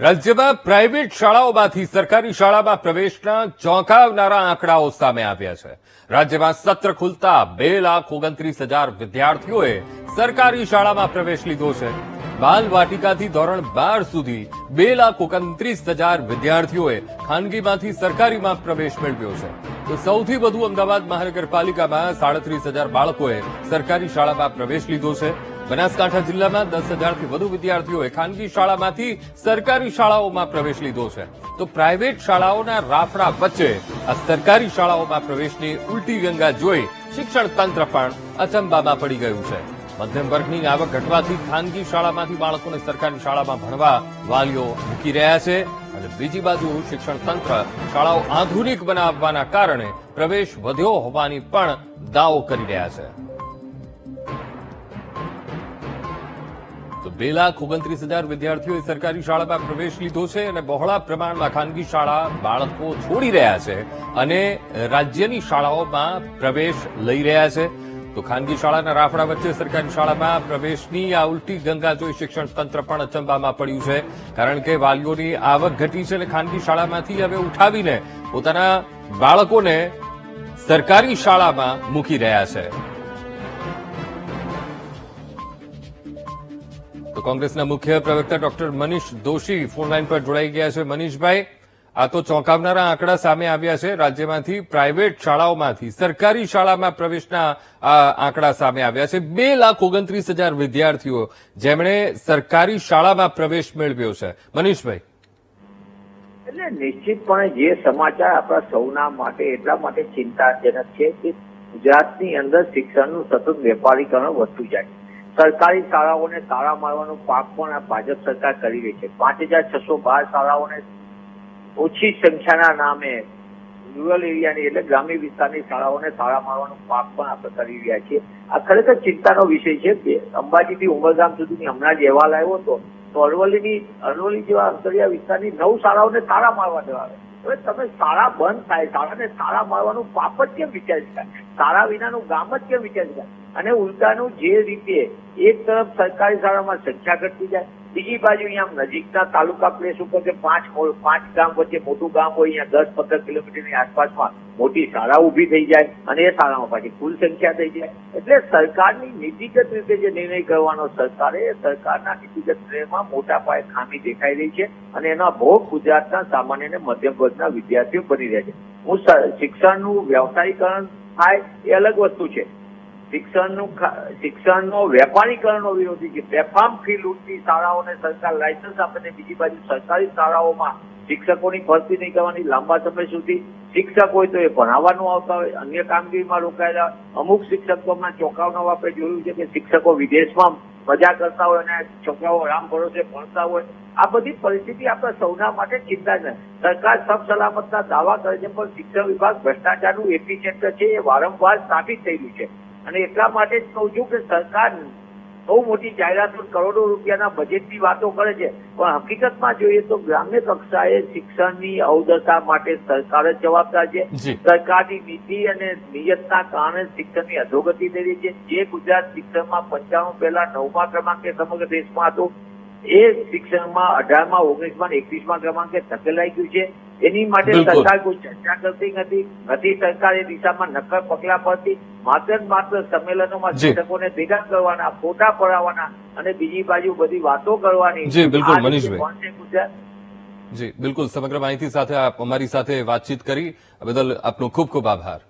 રાજ્યમાં પ્રાઇવેટ શાળાઓમાંથી સરકારી શાળામાં પ્રવેશના ચોંકાવનારા આંકડાઓ સામે આવ્યા છે. રાજ્યમાં સત્ર ખુલતા બે લાખ ઓગણત્રીસ હજાર વિદ્યાર્થીઓએ સરકારી શાળામાં પ્રવેશ લીધો છે. બાલ વાટિકાથી ધોરણ બાર સુધી બે લાખ ઓગણત્રીસ હજાર વિદ્યાર્થીઓએ ખાનગીમાંથી સરકારીમાં પ્રવેશ મેળવ્યો છે. તો સૌથી વધુ અમદાવાદ મહાનગરપાલિકામાં સાડત્રીસ હજાર બાળકોએ સરકારી શાળામાં પ્રવેશ લીધો છે. બનાસકાંઠા જિલ્લામાં દસ હજારથી વધુ વિદ્યાર્થીઓએ ખાનગી શાળામાંથી સરકારી શાળાઓમાં પ્રવેશ લીધો છે. તો પ્રાઇવેટ શાળાઓના રાફડા વચ્ચે આ સરકારી શાળાઓમાં પ્રવેશની ઉલટી ગંગા જોઈ શિક્ષણ તંત્ર પણ અચંબામાં પડી ગયું છે. મધ્યમ વર્ગની આવક ઘટવાથી ખાનગી શાળામાંથી બાળકોને સરકારી શાળામાં ભણવા વાલીઓ મૂકી રહ્યા છે અને બીજી બાજુ શિક્ષણ તંત્ર શાળાઓ આધુનિક બનાવવાના કારણે પ્રવેશ વધ્યો હોવાની પણ દાવો કરી રહ્યા છે. તો બે લાખ ઓગણત્રીસ હજાર વિદ્યાર્થીઓએ સરકારી શાળામાં પ્રવેશ લીધો છે અને બહોળા પ્રમાણમાં ખાનગી શાળા બાળકો છોડી રહ્યા છે અને રાજ્યની શાળાઓમાં પ્રવેશ લઈ રહ્યા છે. તો ખાનગી શાળાના રાફડા વચ્ચે સરકારી શાળામાં પ્રવેશની આ ઉલટી ગંગા જોઈ શિક્ષણ તંત્ર પણ અચંબામાં પડ્યું છે. કારણ કે વાલીઓની આવક ઘટી છે અને ખાનગી શાળામાંથી હવે ઉઠાવીને પોતાના બાળકોને સરકારી શાળામાં મૂકી રહ્યા છે. કોંગ્રેસના મુખ્ય પ્રવક્તા ડોક્ટર મનીષ દોશી ફોનલાઈન પર જોડાઈ ગયા છે. મનીષભાઈ, આ તો ચોંકાવનારા આંકડા સામે આવ્યા છે. રાજ્યમાંથી પ્રાઇવેટ શાળાઓમાંથી, સરકારી શાળામાં પ્રવેશના આંકડા સામે આવ્યા છે. બે લાખ ઓગણત્રીસ હજાર વિદ્યાર્થીઓ જેમણે સરકારી શાળામાં પ્રવેશ મેળવ્યો છે. મનીષભાઈ. એટલે નિશ્ચિતપણે જે સમાચાર આપણા સૌના માટે, એટલા માટે ચિંતાજનક છે કે ગુજરાતની અંદર શિક્ષણનું સતત વેપારીકરણ વધતું જાય સરકારી શાળાઓને તાળા મારવાનો પાપ પણ આ ભાજપ સરકાર કરી રહી છે. પાંચ હજાર છસો બાર શાળાઓને ઓછી સંખ્યાના નામે રૂરલ એરિયાની એટલે ગ્રામ્ય વિસ્તારની શાળાઓને તાળા મારવાનો પાપ પણ આપણે કરી રહ્યા છીએ. આ ખરેખર ચિંતાનો વિષય છે અંબાજીથી ઉમરગામ સુધીની હમણાં જ અહેવાલ આવ્યો હતો, તો અરવલ્લીની, અરવલ્લી જેવા અંતરિયા વિસ્તારની નવ શાળાઓને તાળા મારવા દેવા હવે તમે શાળા બંધ થાય, શાળાને તાળા મારવાનું પાપ જ કેમ વિચારી શકાય? શાળા વિનાનું ગામ જ કેમ વિચારી શકાય? અને ઉલટાનું જે રીતે એક તરફ સરકારી શાળામાં સંખ્યા ઘટતી જાય, બીજી બાજુ અહીંયા નજીકના તાલુકા પ્લેસ ઉપર કે પાંચ પાંચ ગામ વચ્ચે મોટું ગામ હોય, અહીંયા દસ પંદર કિલોમીટરની આસપાસમાં મોટી શાળા ઊભી થઈ જાય અને એ શાળામાં પાછી કુલ સંખ્યા થઈ જાય. એટલે સરકારની નીતિગત રીતે જે નિર્ણય કરવાનો સરકારે, એ સરકારના નીતિગત નિર્ણયમાં મોટા પાયે ખામી દેખાઈ રહી છે અને એના ભોગ ગુજરાતના સામાન્ય અને મધ્યમ વર્ગના વિદ્યાર્થીઓ બની રહ્યા છે. હું શિક્ષણનું વ્યવસાયીકરણ થાય એ અલગ વસ્તુ છે. શિક્ષણનું શિક્ષણનો વેપારીકરણનો વિરોધી છે બેફામ ફી લૂંટતી શાળાઓને સરકાર લાયસન્સ આપે ને બીજી બાજુ સરકારી શાળાઓમાં શિક્ષકોની ભરતી નહીં કરવાની લાંબા સમય સુધી શિક્ષક હોય તો એ ભણાવવાનું આવતા હોય. અન્ય કામગીરીમાં રોકાયેલા અમુક શિક્ષકો હમણાં ચોંકાવનામાં આપણે જોયું છે કે શિક્ષકો વિદેશમાં મજા કરતા હોય અને છોકરાઓ રામ ભરોસે ભણતા હોય. આ બધી પરિસ્થિતિ આપણા સૌના માટે ચિંતા છે. સરકાર સબ સલામતના દાવા કરે છે, પણ શિક્ષણ વિભાગ ભ્રષ્ટાચારનું એપિસેન્ટર છે, એ વારંવાર સ્થાપિત થયેલું છે. અને એટલા માટે જ કહું છું કે સરકાર બહુ મોટી જાહેરાતો કરોડો રૂપિયાના બજેટની વાતો કરે છે. પણ હકીકતમાં જોઈએ તો ગ્રામ્ય કક્ષાએ શિક્ષણની અવદશા માટે સરકાર જ જવાબદાર છે. સરકારની નીતિ અને નિયતના કારણે શિક્ષણની અધોગતિ થઈ રહી છે. જે ગુજરાત શિક્ષણમાં પંચાણું પહેલા નવમા ક્રમાંકે સમગ્ર દેશમાં હતું. એ શિક્ષણમાં અઢારમાં ઓગણીસમાં એકવીસમાં ક્રમાંકે ધકેલાઈ ગયું છે. એની માટે સરકાર કોઈ ચર્ચા કરતી નથી. નથી સરકાર એ દિશામાં નક્કર પગલા પડતી માત્ર માત્ર સંમેલનોમાં શિક્ષકોને ભેગા કરવાના ફોટા પડાવવાના અને બીજી બાજુ બધી વાતો કરવાની જી, બિલકુલ, મનીષભાઈ. જી બિલકુલ સમગ્ર માહિતી સાથે આપ અમારી સાથે વાતચીત કરી. બદલ આપનો ખૂબ ખૂબ આભાર.